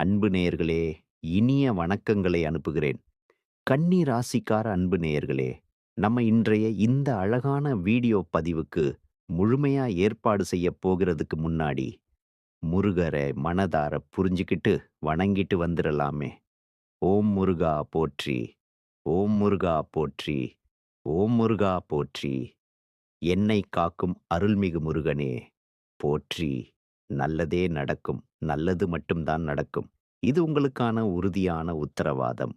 அன்பு நேயர்களே, இனிய வணக்கங்களை அனுப்புகிறேன். கன்னி ராசிக்கார அன்பு நேயர்களே, நம்ம இன்றைய இந்த அழகான வீடியோ பதிவுக்கு முழுமையா ஏற்பாடு செய்யப் போகிறதுக்கு முன்னாடி, முருகரை மனதார புரிஞ்சுக்கிட்டு வணங்கிட்டு வந்துடலாமே ஓம் முருகா போற்றி, ஓம் முருகா போற்றி, ஓம் முருகா போற்றி. என்னை காக்கும் அருள்மிகு முருகனே போற்றி. நல்லதே நடக்கும். நல்லது மட்டும் தான் நடக்கும். இது உங்களுக்கான உறுதியான உத்தரவாதம்.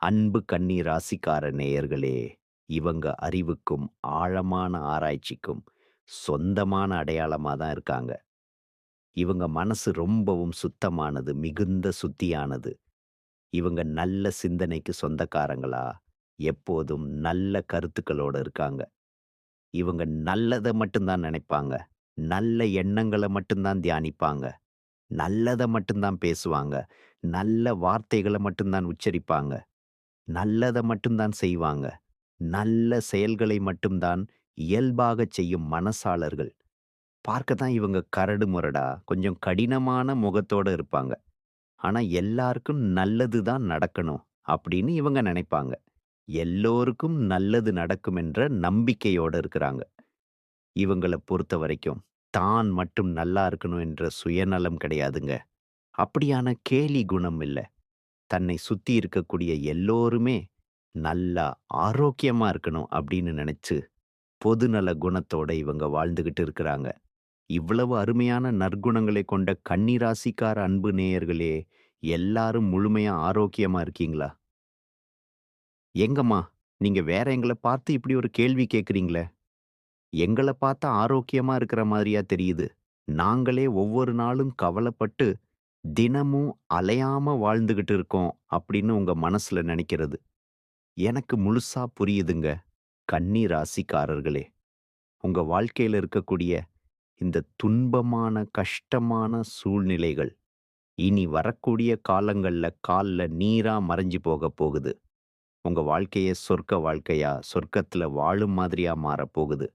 அன்பு கன்னி ராசிக்கார நேயர்களே, இவங்க அறிவுக்கும், ஆழமான ஆராய்ச்சிக்கும் சொந்தமான அடையாளமா தான் இருக்காங்க. இவங்க மனசு ரொம்பவும் சுத்தமானது, மிகுந்த சுத்தியானது. இவங்க நல்ல சிந்தனைக்கு சொந்தக்காரங்களா, எப்போதும் நல்ல கருத்துக்களோட இருக்காங்க. இவங்க நல்லதை மட்டும் தான் நினைப்பாங்க. நல்ல எண்ணங்களை மட்டும் தான் தியானிப்பாங்க. நல்லதை மட்டும் தான் பேசுவாங்க. நல்ல வார்த்தைகளை மட்டும் தான் உச்சரிப்பாங்க. நல்லதை மட்டும் தான் செய்வாங்க. நல்ல செயல்களை மட்டும் தான் இயல்பாகச் செய்யும் மனசாளர்கள். பார்க்க தான் இவங்க கரடு முரடா, கொஞ்சம் கடினமான முகத்தோட இருப்பாங்க. ஆனா எல்லாருக்கும் நல்லது தான் நடக்கணும் அப்படின்னு இவங்க நினைப்பாங்க. எல்லோருக்கும் நல்லது நடக்கும் என்ற நம்பிக்கையோட இருக்கிறாங்க. இவங்கள பொறுத்தவரைக்கும் தான் மட்டும் நல்லா இருக்கணும் என்ற சுயநலம் கிடையாதுங்க. அப்படியான கேலி குணம் இல்ல. தன்னை சுத்தி இருக்கக்கூடிய எல்லோருமே நல்லா ஆரோக்கியமா இருக்கணும் அப்படின்னு நினைச்சு, பொதுநல குணத்தோட இவங்க வாழ்ந்துகிட்டு இருக்கிறாங்க. இவ்வளவு அருமையான நற்குணங்களை கொண்ட கன்னிராசிக்கார அன்பு நேயர்களே, எல்லாரும் முழுமையா ஆரோக்கியமா இருக்கீங்களா? எங்கம்மா, நீங்க வேற எங்கள பார்த்து இப்படி ஒரு கேள்வி கேட்குறீங்களே எங்கள பார்த்தா ஆரோக்கியமா இருக்கிற மாதிரியா தெரியுது. நாங்களே ஒவ்வொரு நாளும் கவலைப்பட்டு, தினமும் அலையாம வாழ்ந்துகிட்டு இருக்கோம் அப்படின்னு உங்க மனசுல நினைக்கிறது. எனக்கு முழுசா புரியுதுங்க. கன்னி ராசிக்காரர்களே. உங்க வாழ்க்கையில இருக்கக்கூடிய இந்த துன்பமான, கஷ்டமான சூழ்நிலைகள், இனி வரக்கூடிய காலங்கள்ல கால்ல நீரா மறைஞ்சு போகப் போகுது. உங்க வாழ்க்கையே சொர்க்க வாழ்க்கையா, சொர்க்கத்துல வாழும் மாதிரியா மாறப்போகுது.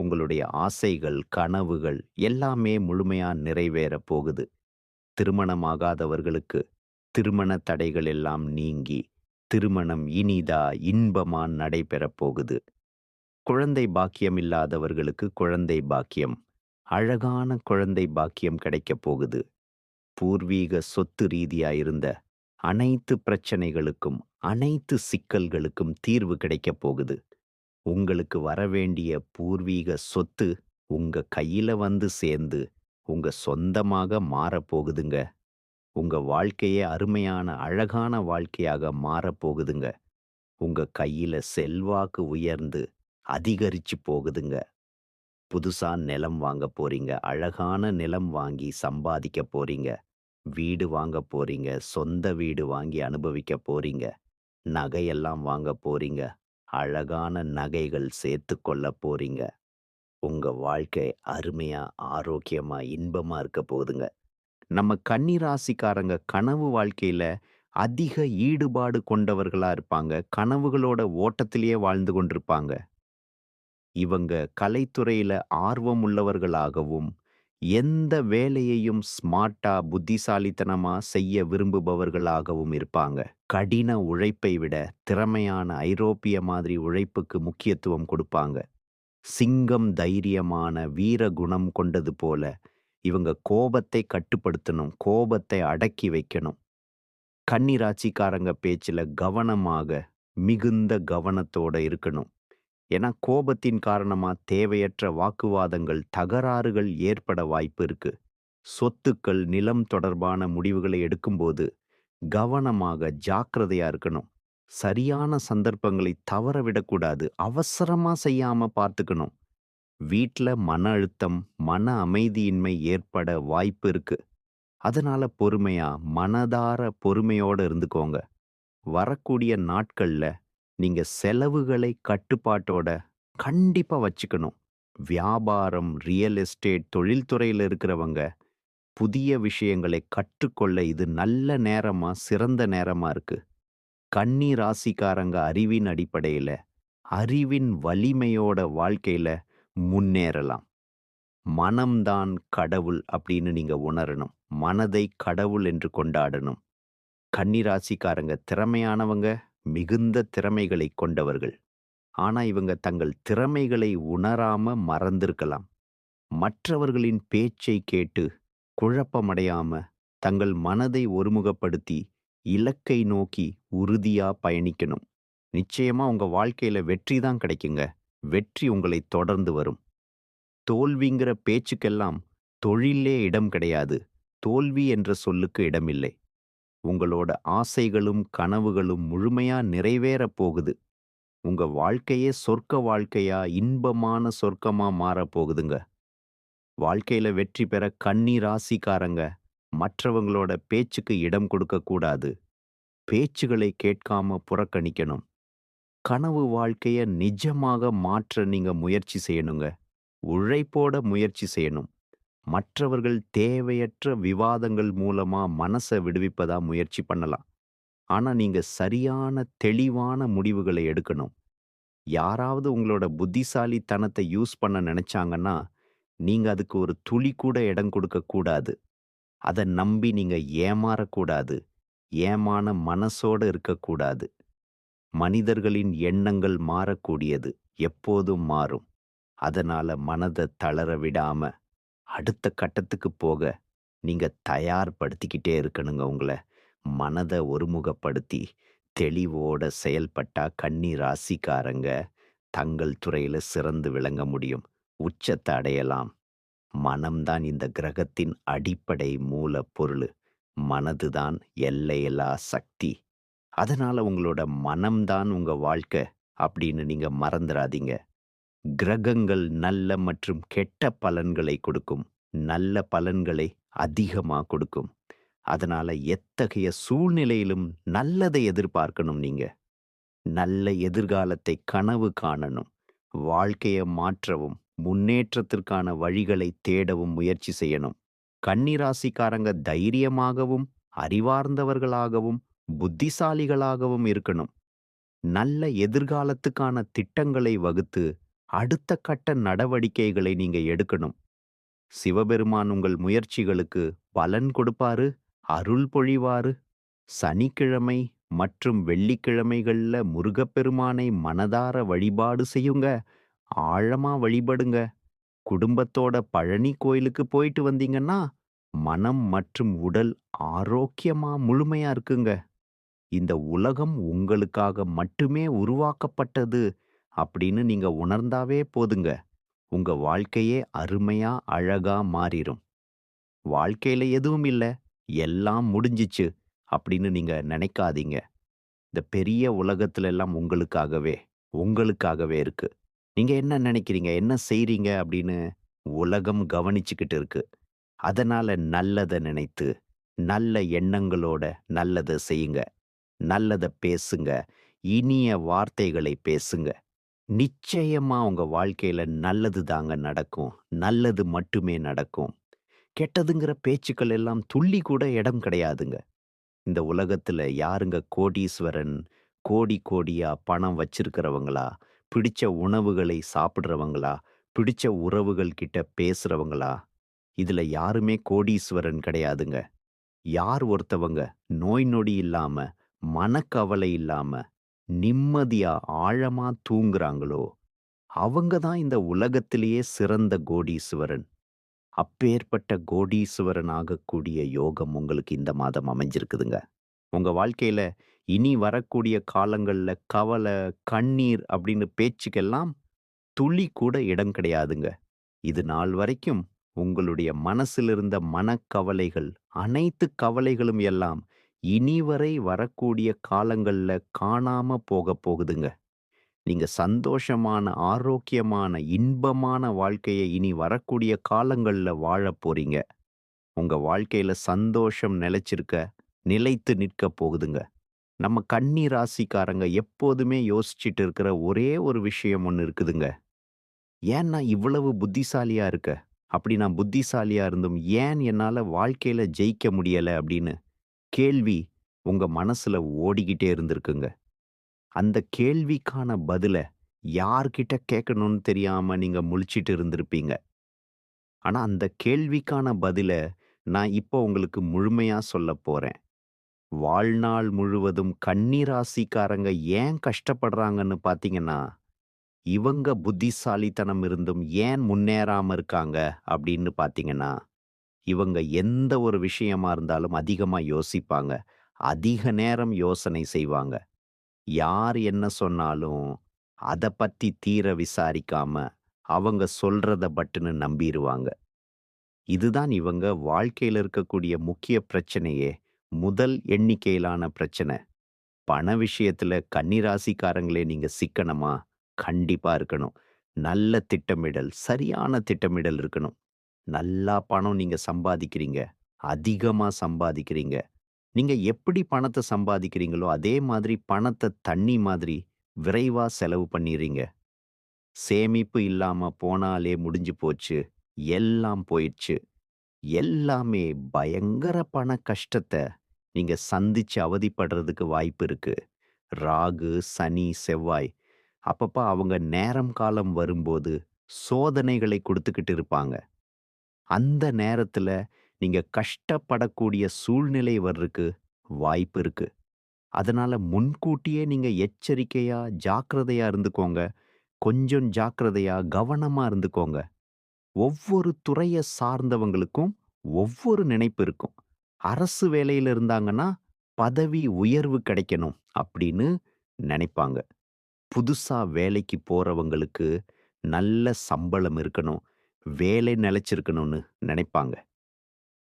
உங்களுடைய ஆசைகள், கனவுகள் எல்லாமே முழுமையா நிறைவேற போகுது. திருமணமாகாதவர்களுக்கு திருமண தடைகள் எல்லாம் நீங்கி, திருமணம் இனிதா, இன்பமா நடைபெறப் போகுது. குழந்தை பாக்கியம் இல்லாதவர்களுக்கு குழந்தை பாக்கியம், அழகான குழந்தை பாக்கியம் கிடைக்கப் போகுது. பூர்வீக சொத்து ரீதியா இருந்த அனைத்து பிரச்சனைகளுக்கும், அனைத்து சிக்கல்களுக்கும் தீர்வு கிடைக்கப் போகுது. உங்களுக்கு வரவேண்டிய பூர்வீக சொத்து உங்க கையில வந்து சேர்ந்து, உங்க சொந்தமாக மாறப்போகுதுங்க. உங்க வாழ்க்கையே அருமையான, அழகான வாழ்க்கையாக மாறப்போகுதுங்க. உங்க கையில செல்வாக்கு உயர்ந்து, அதிகரிச்சு போகுதுங்க. புதுசா நிலம் வாங்க போறீங்க. அழகான நிலம் வாங்கி சம்பாதிக்க போறீங்க. வீடு வாங்கப் போறீங்க. சொந்த வீடு வாங்கி அனுபவிக்கப் போறீங்க. நகையெல்லாம் வாங்க போறீங்க. அழகான நகைகள் சேர்த்து கொள்ளப் போறீங்க. உங்க வாழ்க்கை அருமையா, ஆரோக்கியமா, இன்பமா இருக்க போகுதுங்க. நம்ம கன்னிராசிக்காரங்க கனவு வாழ்க்கையில அதிக ஈடுபாடு கொண்டவர்களா இருப்பாங்க. கனவுகளோட ஓட்டத்திலேயே வாழ்ந்து கொண்டிருப்பாங்க. இவங்க கலைத்துறையில ஆர்வம் உள்ளவர்களாகவும், எந்த வேலையையும் ஸ்மார்ட்டா, புத்திசாலித்தனமா செய்ய விரும்புபவர்களாகவும் இருப்பாங்க. கடின உழைப்பை விட திறமையான ஐரோப்பிய மாதிரி உழைப்புக்கு முக்கியத்துவம் கொடுப்பாங்க. சிங்கம் தைரியமான வீர குணம் கொண்டது போல இவங்க கோபத்தை கட்டுப்படுத்தணும். கோபத்தை அடக்கி வைக்கணும். கன்னிராட்சிக்காரங்க பேச்சில் பேச்சுல கவனமாக, மிகுந்த கவனத்தோட இருக்கணும். ஏன்னா கோபத்தின் காரணமா தேவையற்ற வாக்குவாதங்கள், தகராறுகள் ஏற்பட வாய்ப்பு இருக்கு. சொத்துக்கள், நிலம் தொடர்பான முடிவுகளை எடுக்கும்போது கவனமாக, ஜாக்கிரதையா இருக்கணும். சரியான சந்தர்ப்பங்களை தவற விடக்கூடாது. அவசரமா செய்யாம பார்த்துக்கணும். வீட்ல மன அழுத்தம், மன அமைதியின்மை ஏற்பட வாய்ப்பு இருக்கு. அதனால பொறுமையா, மனதார பொறுமையோட இருந்துக்கோங்க. வரக்கூடிய நாட்கள்ல நீங்க செலவுகளை கட்டுப்பாட்டோட கண்டிப்பா வச்சுக்கணும். வியாபாரம், ரியல் எஸ்டேட், தொழில்துறையில இருக்கிறவங்க புதிய விஷயங்களை கற்றுக்கொள்ள இது நல்ல நேரமா, சிறந்த நேரமா இருக்கு. கன்னி ராசிக்காரங்க அறிவின் அடிப்படையில, அறிவின் வலிமையோட வாழ்க்கையில முன்னேறலாம். மனம்தான் கடவுள் அப்படின்னு நீங்க உணரணும். மனதை கடவுள் என்று கொண்டாடணும். கன்னி ராசிக்காரங்க திறமையானவங்க, மிகுந்த திறமைகளை கொண்டவர்கள். ஆனா இவங்க தங்கள் திறமைகளை உணராம மறந்திருக்கலாம். மற்றவர்களின் பேச்சை கேட்டு குழப்பமடையாம தங்கள் மனதை ஒருமுகப்படுத்தி இலக்கை நோக்கி உறுதியா பயணிக்கணும். நிச்சயமா உங்க வாழ்க்கையில வெற்றி தான் கிடைக்குங்க. வெற்றி உங்களை தொடர்ந்து வரும். தோல்விங்கிற பேச்சுக்கெல்லாம் தொழிலே இடம் கிடையாது. தோல்வி என்ற சொல்லுக்கு இடமில்லை. உங்களோட ஆசைகளும் கனவுகளும் முழுமையா நிறைவேறப் போகுது. உங்க வாழ்க்கையே சொர்க்க வாழ்க்கையா, இன்பமான சொர்க்கமா மாறப் போகுதுங்க. வாழ்க்கையில வெற்றி பெற கன்னி ராசிக்காரங்க மற்றவங்களோட பேச்சுக்கு இடம் கொடுக்க கூடாது. பேச்சுகளை கேட்காம புறக்கணிக்கணும். கனவு வாழ்க்கைய நிஜமாக மாற்ற நீங்க முயற்சி செய்யணுங்க. உழைப்போட முயற்சி செய்யணும். மற்றவர்கள் தேவையற்ற விவாதங்கள் மூலமா மனச விடுவிப்பதா முயற்சி பண்ணலாம். ஆனா நீங்க சரியான தெளிவான முடிவுகளை எடுக்கணும். யாராவது உங்களோட புத்திசாலித்தனத்தை யூஸ் பண்ண நினைச்சாங்கன்னா, நீங்க அதுக்கு ஒரு துளி கூட இடம் கொடுக்கக்கூடாது அதை அத நம்பி நீங்க ஏமாறக்கூடாது. ஏமான மனசோட இருக்கக்கூடாது. மனிதர்களின் எண்ணங்கள் மாறக்கூடியது. எப்போதும் மாறும். அதனால மனத தளர விடாம, அடுத்த கட்டத்துக்கு போக நீங்க தயார்படுத்திக்கிட்டே இருக்கணுங்க உங்கள. மனத ஒருமுகப்படுத்தி, தெளிவோட செயல்பட்டா கன்னி ராசிக்காரங்க தங்கள் துறையில சிறந்து விளங்க முடியும். உச்சத்தை அடையலாம். மனம்தான் இந்த கிரகத்தின் அடிப்படை மூலப்பொருளு. மனதுதான் எல்லையில்லா சக்தி. அதனால உங்களோட மனம்தான் உங்க வாழ்க்கை அப்படின்னு நீங்க மறந்துடாதீங்க கிரகங்கள் நல்ல மற்றும் கெட்ட பலன்களை கொடுக்கும். நல்ல பலன்களை அதிகமா கொடுக்கும். அதனால எத்தகைய சூழ்நிலையிலும் நல்லதை எதிர்பார்க்கணும் நீங்க. நல்ல எதிர்காலத்தை கனவு காணணும். வாழ்க்கையை மாற்றவும், முன்னேற்றத்திற்கான வழிகளை தேடவும் முயற்சி செய்யணும். கன்னிராசிக்காரங்க தைரியமாகவும், அறிவார்ந்தவர்களாகவும், புத்திசாலிகளாகவும் இருக்கணும். நல்ல எதிர்காலத்துக்கான திட்டங்களை வகுத்து, அடுத்த கட்ட நடவடிக்கைகளை நீங்க எடுக்கணும். சிவபெருமான் உங்கள் முயற்சிகளுக்கு பலன் கொடுப்பாரு, அருள் பொழிவாரு. சனிக்கிழமை மற்றும் வெள்ளிக்கிழமைகள்ல முருகப்பெருமானை மனதார வழிபாடு செய்யுங்க. ஆழமா வழிபடுங்க. குடும்பத்தோட பழனி கோயிலுக்கு போயிட்டு வந்தீங்கன்னா, மனம் மற்றும் உடல் ஆரோக்கியமா முழுமையா இருக்குங்க. இந்த உலகம் உங்களுக்காக மட்டுமே உருவாக்கப்பட்டது அப்படின்னு நீங்க உணர்ந்தாவே போதுங்க. உங்க வாழ்க்கையே அருமையா, அழகா மாறிரும். வாழ்க்கையில எதுவும் இல்ல, எல்லாம் முடிஞ்சிச்சு அப்படின்னு நீங்க நினைக்காதீங்க. இந்த பெரிய உலகத்துல எல்லாம் உங்களுக்காகவே, உங்களுக்காகவே இருக்கு. நீங்க என்ன நினைக்கிறீங்க? என்ன செய்றீங்க? அப்படின்னு உலகம் கவனிச்சுக்கிட்டு இருக்கு. அதனால நல்லத நினைத்து, நல்ல எண்ணங்களோட நல்லத செய்யுங்க. நல்லத பேசுங்க. இனிய வார்த்தைகளை பேசுங்க. நிச்சயமா உங்க வாழ்க்கையில நல்லது தாங்க நடக்கும். நல்லது மட்டுமே நடக்கும். கெட்டதுங்கிற பேச்சுக்கள் எல்லாம் துள்ளி கூட இடம் கிடையாதுங்க. இந்த உலகத்துல யாருங்க கோடீஸ்வரன், கோடி கோடியா பணம் வச்சிருக்கிறவங்களா? பிடிச்ச உணவுகளை சாப்பிடுறவங்களா? பிடிச்ச உறவுகள் கிட்ட பேசுறவங்களா? இதுல யாருமே கோடீஸ்வரன் கிடையாதுங்க. யார் ஒருத்தவங்க நோய் நொடி இல்லாம, மனக்கவலை இல்லாம, நிம்மதியா ஆழமா தூங்குறாங்களோ, அவங்க தான் இந்த உலகத்திலேயே சிறந்த கோடீஸ்வரன். அப்பேற்பட்ட கோடீஸ்வரன் ஆகக்கூடிய யோகம் உங்களுக்கு இந்த மாதம் அமைஞ்சிருக்குதுங்க. உங்க வாழ்க்கையில இனி வரக்கூடிய காலங்கள்ல கவலை, கண்ணீர் அப்படின்னு பேச்சுக்கெல்லாம் துளி கூட இடம் கிடையாதுங்க. இது நாள் வரைக்கும் உங்களுடைய மனசிலிருந்த மனக்கவலைகள், அனைத்து கவலைகளும் எல்லாம் இனிவரை வரக்கூடிய காலங்கள்ல காணாம போகப் போகுதுங்க. நீங்க சந்தோஷமான, ஆரோக்கியமான, இன்பமான வாழ்க்கைய இனி வரக்கூடிய காலங்கள்ல வாழப் போறீங்க. உங்க வாழ்க்கையில சந்தோஷம் நிலைச்சிருக்க, நிலைத்து நிற்கப் போகுதுங்க. நம்ம கன்னி ராசிக்காரங்க எப்போதுமே யோசிச்சுட்டு இருக்கிற ஒரே ஒரு விஷயம் ஒன்று இருக்குதுங்க. ஏன் நான் இவ்வளவு புத்திசாலியா இருக்க? அப்படி நான் புத்திசாலியா இருந்தும் ஏன் என்னால வாழ்க்கையில ஜெயிக்க முடியல அப்படின்னு கேள்வி உங்க மனசுல ஓடிக்கிட்டே இருந்திருக்குங்க. அந்த கேள்விக்கான பதில யார்கிட்ட கேட்கணும்னு தெரியாம நீங்க முழிச்சிட்டு இருந்திருப்பீங்க. ஆனா அந்த கேள்விக்கான பதில நான் இப்போ உங்களுக்கு முழுமையா சொல்லப் போறேன். வாழ்நாள் முழுவதும் கன்னிராசிக்காரங்க ஏன் கஷ்டப்படுறாங்கன்னு பார்த்தீங்கன்னா, இவங்க புத்திசாலித்தனம் இருந்தும் ஏன் முன்னேறாம இருக்காங்க அப்படின்னு பார்த்தீங்கன்னா, இவங்க எந்த ஒரு விஷயமா இருந்தாலும் அதிகமா யோசிப்பாங்க. அதிக நேரம் யோசனை செய்வாங்க. யார் என்ன சொன்னாலும் அத பத்தி தீர விசாரிக்காம, அவங்க சொல்றத பட்டுன்னு நம்பிடுவாங்க இதுதான் இவங்க வாழ்க்கையில இருக்கக்கூடிய முக்கிய பிரச்சனையே. முதல் எண்ணிக்கையிலான பிரச்சனை. பண விஷயத்துல கன்னி ராசிக்காரங்களே நீங்க சிக்கனமா? கண்டிப்பா இருக்கணும். நல்ல திட்டமிடல், சரியான திட்டமிடல் இருக்கணும். நல்லா பணம் நீங்க சம்பாதிக்கிறீங்க. அதிகமா சம்பாதிக்கிறீங்க. நீங்க எப்படி பணத்தை சம்பாதிக்கிறீங்களோ, அதே மாதிரி பணத்தை தண்ணி மாதிரி விரைவா செலவு பண்ணிடுறீங்க சேமிப்பு இல்லாம போனாலே முடிஞ்சு போச்சு. எல்லாம் போயிடுச்சு. எல்லாமே பயங்கர பண கஷ்டத்த நீங்க சந்திச்சு அவதிப்படுறதுக்கு வாய்ப்பு இருக்கு. ராகு, சனி, செவ்வாய் அப்பப்ப அவங்க நேரம் காலம் வரும்போது சோதனைகளை கொடுத்துக்கிட்டு இருப்பாங்க. அந்த நேரத்துல நீங்க கஷ்டப்படக்கூடிய சூழ்நிலை வர்றதுக்கு வாய்ப்பு இருக்கு. அதனால முன்கூட்டியே நீங்க எச்சரிக்கையா, ஜாக்கிரதையா இருந்துக்கோங்க. கொஞ்சம் ஜாக்கிரதையா, கவனமா இருந்துக்கோங்க. ஒவ்வொரு துறைய சார்ந்தவங்களுக்கும் ஒவ்வொரு நினைப்பு இருக்கும். அரசு வேலையில இருந்தாங்கன்னா, பதவி உயர்வு கிடைக்கணும் அப்படின்னு நினைப்பாங்க. புதுசா வேலைக்கு போறவங்களுக்கு நல்ல சம்பளம் இருக்கணும். வேலை நிலைச்சிருக்கணும்னு நினைப்பாங்க.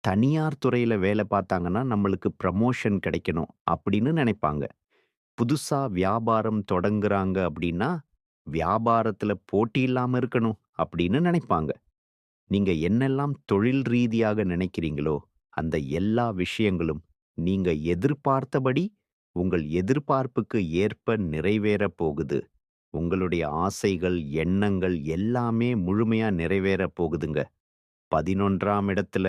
தனியார் துறையில வேலை பார்த்தாங்கன்னா, நம்மளுக்கு ப்ரமோஷன் கிடைக்கணும் அப்படின்னு நினைப்பாங்க. புதுசா வியாபாரம் தொடங்குறாங்க அப்படின்னா, வியாபாரத்துல போட்டி இல்லாமல் இருக்கணும் அப்படின்னு நினைப்பாங்க. நீங்க என்னெல்லாம் தொழில் ரீதியாக நினைக்கிறீங்களோ, அந்த எல்லா விஷயங்களும் நீங்க எதிர்பார்த்தபடி உங்கள் எதிர்பார்ப்புக்கு ஏற்ப நிறைவேறப் போகுது. உங்களுடைய ஆசைகள், எண்ணங்கள் எல்லாமே முழுமையா நிறைவேறப் போகுதுங்க. 11ஆம் இடத்துல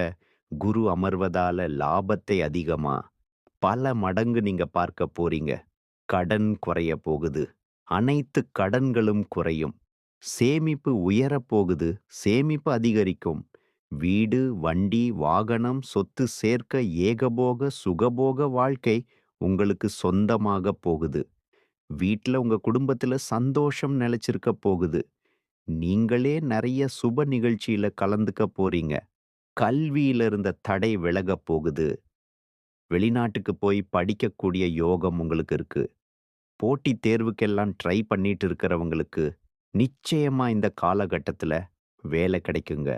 குரு அமர்வதால லாபத்தை அதிகமா, பல மடங்கு நீங்க பார்க்கப் போறீங்க. கடன் குறையப் போகுது. அனைத்து கடன்களும் குறையும். சேமிப்பு உயரப் போகுது. சேமிப்பு அதிகரிக்கும். வீடு, வண்டி, வாகனம், சொத்து சேர்க்க ஏகபோக, சுகபோக வாழ்க்கை உங்களுக்கு சொந்தமாகப் போகுது. வீட்ல உங்க குடும்பத்துல சந்தோஷம் நிலைச்சிருக்கப் போகுது. நீங்களே நிறைய சுப நிகழ்ச்சியில கலந்துக்கப் போறீங்க. கல்வியில இருந்த தடை விலகப் போகுது. வெளிநாட்டுக்கு போய் படிக்கக்கூடிய யோகம் உங்களுக்கு இருக்கு. போட்டித் தேர்வுக்கெல்லாம் ட்ரை பண்ணிட்டு இருக்கிறவங்களுக்கு, நிச்சயமா இந்த காலகட்டத்துல வேலை கிடைக்குங்க.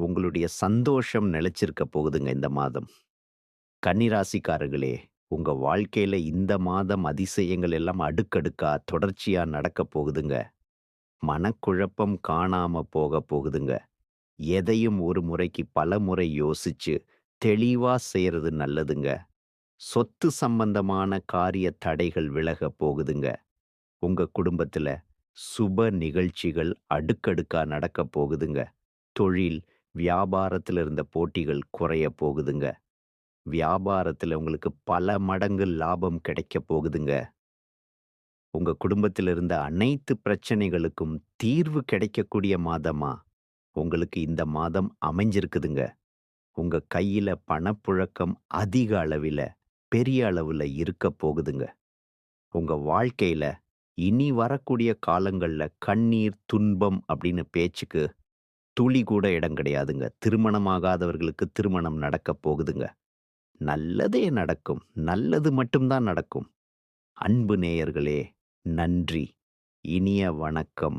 உங்களுடைய சந்தோஷம் நிலைச்சிருக்கப் போகுதுங்க இந்த மாதம். கன்னிராசிக்காரர்களே உங்கள் உங்க இந்த மாதம் அதிசயங்கள் எல்லாம் அடுக்கடுக்கா தொடர்ச்சியா நடக்கப் போகுதுங்க. மனக்குழப்பம் காணாம போக போகுதுங்க. எதையும் ஒரு முறைக்கு பல முறை யோசிச்சு தெளிவா செய்யறது நல்லதுங்க. சொத்து சம்பந்தமான காரிய தடைகள் விலகப் போகுதுங்க. உங்க குடும்பத்துல சுப நிகழ்ச்சிகள் அடுக்கடுக்கா நடக்கப் போகுதுங்க. தொழில், வியாபாரத்துல இருந்த போட்டிகள் குறையப் போகுதுங்க. வியாபாரத்துல உங்களுக்கு பல மடங்கு லாபம் கிடைக்கப் போகுதுங்க. உங்க குடும்பத்தில் இருந்த அனைத்து பிரச்சனைகளுக்கும் தீர்வு கிடைக்கக்கூடிய மாதமா உங்களுக்கு இந்த மாதம் அமைஞ்சிருக்குதுங்க. உங்க கையில பணப்புழக்கம் அதிக அளவில் பெரிய அளவுல இருக்கப் போகுதுங்க. உங்க வாழ்க்கையில இனி வரக்கூடிய காலங்கள்ல கண்ணீர், துன்பம் அப்படின்னு பேச்சுக்கு துளி கூட இடம் கிடையாதுங்க. திருமணமாகாதவர்களுக்கு திருமணம் நடக்கப் போகுதுங்க. நல்லதே நடக்கும். நல்லது மட்டும் தான் நடக்கும். அன்பு நேயர்களே, நன்றி. இனிய வணக்கம்.